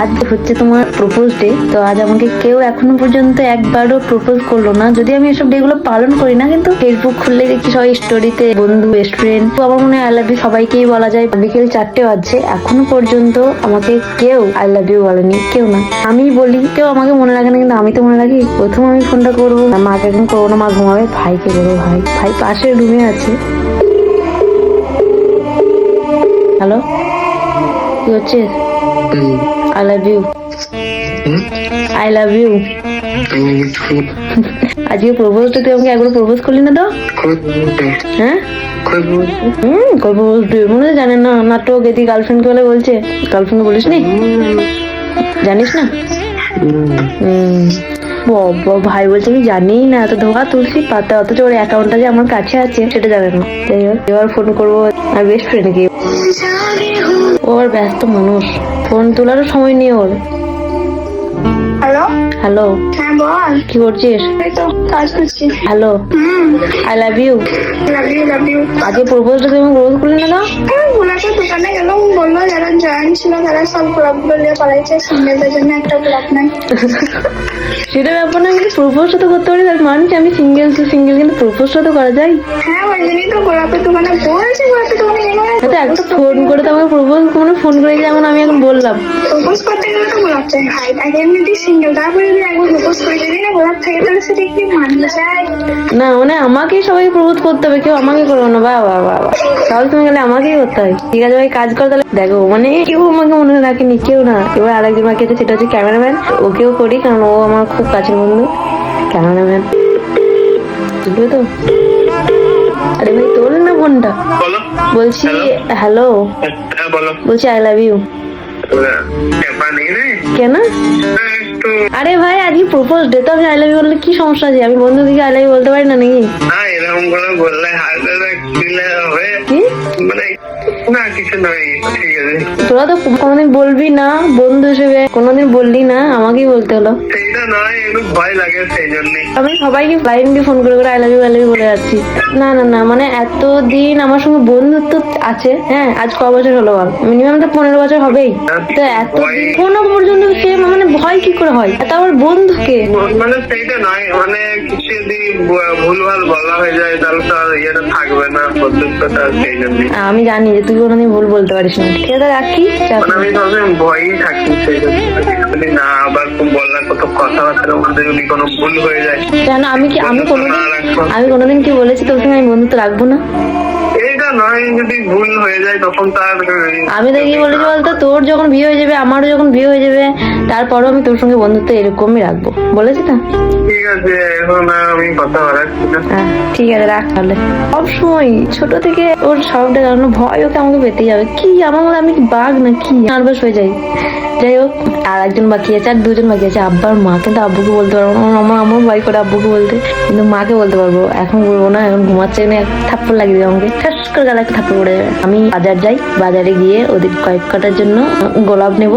আজ হচ্ছে তোমার প্রপোজ ডে তো আজ আমাকে কেউ এখনও পর্যন্ত একবারও প্রপোজ করল না। যদি আমি এসব ডে গুলো পালন করি না কিন্তু ফেসবুক খুললে দেখি সবাই স্টোরিতে বন্ধু বেস্ট ফ্রেন্ড তো আমার মনে হয় আই লাভ ইউ সবাইকেই বলা যায়। বিকেল চারটে বাজছে এখনও পর্যন্ত আমাকে কেউ আই লাভ ইউ বলেনি কেউ না। আমি বলি কেউ আমাকে মনে রাখে না কিন্তু আমি তো মনে রাখি প্রথম আমি ফোনটা করব। না, মাকে এখন করব না মা ঘুমাবে ভাইকে করব ভাই ভাই পাশের রুমে আছে। হ্যালো কি হচ্ছে? I love you I love you আজকে প্রপোজটা তুই আমাকে একবার প্রপোজ করলি না তো? হ্যাঁ? হুম তুই মনে জানেন না নাটক এদি গার্লফ্রেন্ডকে বলে বলছে। গার্লফ্রেন্ডকে বলিস নি? জানিস না? হুম। ভাই বলছে আমি জানিই না এত ধোকা তুলসি পাতা অথচ ওর অ্যাকাউন্টটা যে আমার কাছে আছে সেটা জানে না। যাই হোক এবার ফোন করব আর বেস্ট ফ্রেন্ডকে ও আর ব্যস্ত মানুষ। ফোন তোলারও সময় নেই ওর। হ্যালো হ্যালো হ্যাঁ বল। কি করছিস? কাজ করছি। Hello I love you love you love you আজকে প্রপোজটা তুমি প্রপোজ করলে না তো? গোলাপের দোকানে গেলাম বলল ছিল তারা সব গোলাপ বলে পালাইছে সিঙ্গেলদের জন্য একটা গোলাপ নাই। সেটা ব্যাপার না কিন্তু প্রপোজটা তো করতে পারি তার মানে আমি সিঙ্গেল টু সিঙ্গেল কিন্তু প্রপোজটা তো করা যায়? হ্যাঁ ওই জন্যই তো গোলাপের দোকানে বলছে গোলাপের দোকানে। ফোন করে তো আমাকে প্রপোজ মানে ফোন করে যেমন আমি এখন বললাম। প্রপোজ করতে গেলে তো গোলাপ চাই ভাই আগে এমনিতে সিঙ্গেল তারপরে যদি একবার প্রপোজ করে যদি না গোলাপ থাকে তাহলে সেটা কি মানতে চায়। না মানে আমাকেই সবাই প্রপোজ করতে হবে কেউ আমাকে করব না বা বা বা বা। তাহলে তুমি গেলে আমাকেই করতে হয় ঠিক আছে ভাই কাজ করো তাহলে। দেখো মানে কেউ আমাকে মনে রাখেনি কেউ না। এবার আরেকজন বাকি আছে সেটা হচ্ছে ক্যামেরাম্যান ওকেও করি কারণ ও আমার খুব কাছের বন্ধু। ক্যামেরাম্যান বুঝলে তো? আরে ভাই না ফোনটা? বলছি হ্যালো। হ্যাঁ বলছি আই লাভ ইউ কেন? হ্যাঁ, আরে ভাই আজকে প্রপোজ ডে তো আমি আই লাভ ইউ বললে কি সমস্যা আছে? আমি বন্ধু দিকে আই লাভ ইউ বলতে পারি না নাকি? না এরকম করে বললে হার্ট অ্যাটাক হবে। কি? মানে না কিছু নয় ঠিক আছে। তোরা তো কোনোদিন বলবি না বন্ধু হিসেবে। কোনোদিন বললি না আমাকেই বলতে হলো। সেইটা নয় একটু ভয় লাগে সেই জন্যই আমি সবাইকে লাইন দিয়ে ফোন করে করে I love you I love you বলে যাচ্ছি। না না না মানে এতদিন আমার সঙ্গে বন্ধুত্ব আছে হ্যাঁ আজ ক বছর হলো বল? মিনিমাম তো পনেরো বছর হবেই। তো এতদিন কোনো পর্যন্ত সে মানে ভয় কি করে হয়? তা আবার বন্ধুকে? মানে সেইটা নয় মানে কিছু যদি ভুলভাল বলা হয়ে যায় তাহলে তো আর ইয়েটা থাকবে না বন্ধুত্বটা সেই জন্যই আমি জানি যে তুই কোনোদিন ভুল বলতে পারিস না। ঠিক আছে রাখি মানে আমি সবসময় ভয়ই থাকি সেই জন্য। না আবার বললাম কত কথাবার্তার মধ্যে যদি কোনো ভুল হয়ে যায়। কেন আমি কি আমি কোনোদিন আমি কোনোদিন কি বলেছি তোর সঙ্গে আমি বন্ধুত্ব রাখব না? নয় যদি ভুল হয়ে যায় তখন তার আমি তো কি বলেছি বলতো? তোর যখন বিয়ে হয়ে যাবে আমারও যখন বিয়ে হয়ে যাবে তারপরও আমি তোর সঙ্গে বন্ধুত্ব এরকমই রাখব। বলেছি তো? ঠিক আছে এখন আমি কথা বাড়াচ্ছি না। হ্যাঁ ঠিক আছে রাখ তাহলে। সবসময় ছোট থেকে ওর সবটা কারণ ভয় ওকে আমাকে পেতেই হবে। কি আমার মনে আমি বাঘ না কি? নার্ভাস হয়ে যাই। যাই হোক আর একজন বাকি আছে আর দুজন বাকি আছে। আব্বার মা কিন্তু আব্বুকে বলতে পারব না। আমার আমার ভয় করে আব্বুকে বলতে। কিন্তু মাকে বলতে পারব। এখন বলব না এখন ঘুমাচ্ছে না থাপ্পড় লাগিয়ে দেবে আমাকে। ঠাস করে গালে একটা থাপ্পড় পড়ে যাবে। আমি বাজার যাই, বাজারে গিয়ে ওদের কয়েক কাটার জন্য গোলাপ নেব।